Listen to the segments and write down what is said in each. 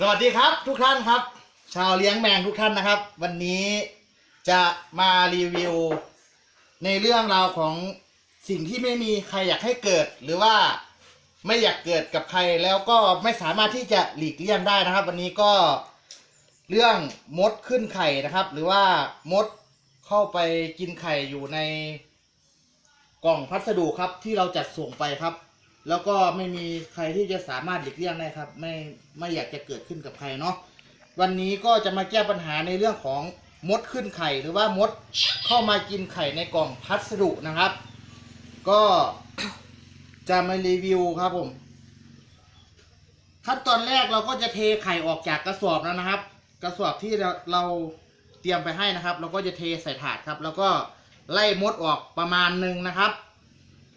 สวัสดีครับทุกท่านครับ ชาวเลี้ยงแมงทุกท่านนะครับ วันนี้จะมารีวิว ในเรื่องราวของสิ่งที่ไม่มีใครอยากให้เกิด หรือว่าไม่อยากเกิดกับใครแล้วก็ไม่สามารถที่จะหลีกเลี่ยงได้นะครับ วันนี้ก็เรื่องมดขึ้นไข่นะครับ หรือว่ามดเข้าไปกินไข่อยู่ในกล่องพัสดุครับที่เราจัดส่งไปครับ แล้วก็ไม่มีใครที่จะสามารถหลีกเลี่ยงได้ครับ ไม่ไม่อยากจะเกิดขึ้นกับใครเนาะวันนี้ก็จะมาแก้ปัญหาในเรื่องของมดขึ้นไข่หรือว่ามดเข้ามากินไข่ในกล่องพัสดุนะครับ ก็จะมารีวิวครับผมขั้นตอนแรกเราก็จะเทไข่ออกจากกระสอบแล้วนะครับ กระสอบที่เราเราเตรียมไปให้นะครับ เราก็จะเทใส่ถาดครับ แล้วก็ไล่มดออกประมาณหนึ่งนะครับ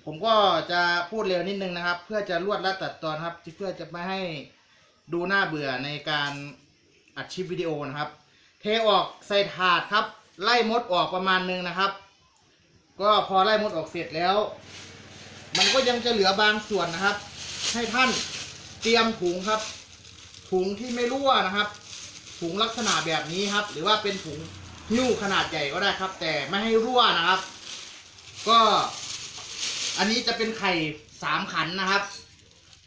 ผมก็จะพูดเร็วนิดนึงนะครับ เพื่อจะรวดและตัดตอนครับเพื่อจะไม่ให้ดูน่าเบื่อในการอัดคลิปวิดีโอนะครับ เทออกใส่ถาดครับ ไล่มดออกประมาณนึงนะครับ ก็พอไล่มดออกเสร็จแล้ว มันก็ยังจะเหลือบางส่วนนะครับ ให้ท่านเตรียมถุงครับ ถุงที่ไม่รั่วนะครับ ถุงลักษณะแบบนี้ครับ หรือว่าเป็นถุงหิ้วขนาดใหญ่ก็ได้ครับ แต่ไม่ให้รั่วนะครับ ก็ อันนี้จะเป็นไข่สามขันนะครับ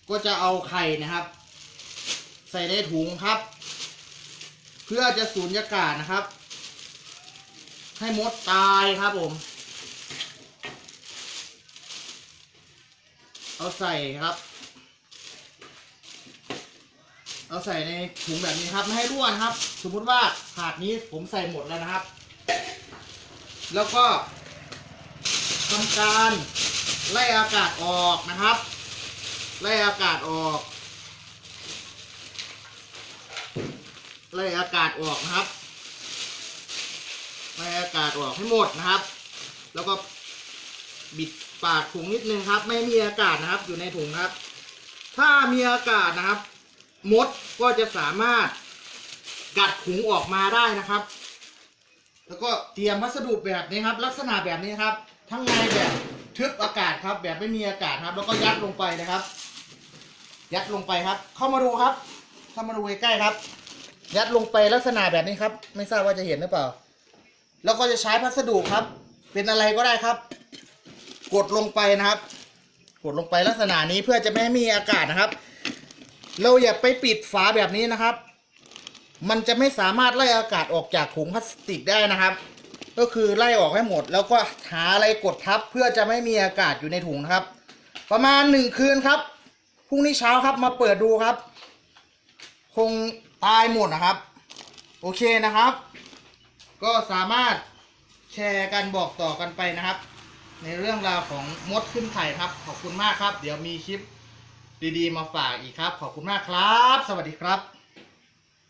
ก็จะเอาไข่นะครับ ใส่ในถุงครับ เพื่อจะสูญญากาศนะครับ ให้มดตายครับผม เอาใส่ครับ เอาใส่ในถุงแบบนี้ครับไม่ให้ร่วนครับ สมมุติว่าถาดนี้ผมใส่หมดแล้วนะครับ แล้วก็ทำการ ไล่อากาศออกนะครับ ไล่อากาศออก ไล่อากาศออกนะครับ ไล่อากาศออกให้หมดนะครับ แล้วก็บิดปากถุงนิดนึงครับ ไม่มีอากาศนะครับ อยู่ในถุงครับ ถ้ามีอากาศนะครับ มดก็จะสามารถกัดถุงออกมาได้นะครับ แล้วก็เตรียมวัสดุแบบนี้ครับ ลักษณะแบบนี้ครับ ทั้งในแบบ ทึบอากาศครับ แบบไม่มีอากาศครับ แล้วก็ยัดลงไปนะครับ ยัดลงไปครับ เข้ามาดูครับ เข้ามาดูใกล้ๆครับ ยัดลงไปลักษณะแบบนี้ครับ ไม่ทราบว่าจะเห็นหรือเปล่า แล้วก็จะใช้พัสดุครับ เป็นอะไรก็ได้ครับ กดลงไปนะครับ กดลงไปลักษณะนี้เพื่อจะไม่ให้มีอากาศนะครับ เราอย่าไปปิดฝาแบบนี้นะครับ มันจะไม่สามารถไล่อากาศออกจากถุงพลาสติกได้นะครับ ก็คือไล่ออกให้หมด แล้วก็หาอะไรกดทับเพื่อจะไม่มีอากาศอยู่ในถุงครับ ประมาณหนึ่งคืนครับพรุ่งนี้เช้าครับมาเปิดดูครับ คงตายหมดนะครับ โอเคนะครับ ก็สามารถแชร์กันบอกต่อกันไปนะครับ ในเรื่องราวของมดขึ้นไข่ครับ ขอบคุณมากครับ เดี๋ยวมีคลิปดีๆ มาฝากอีกครับ ขอบคุณมากครับ สวัสดีครับ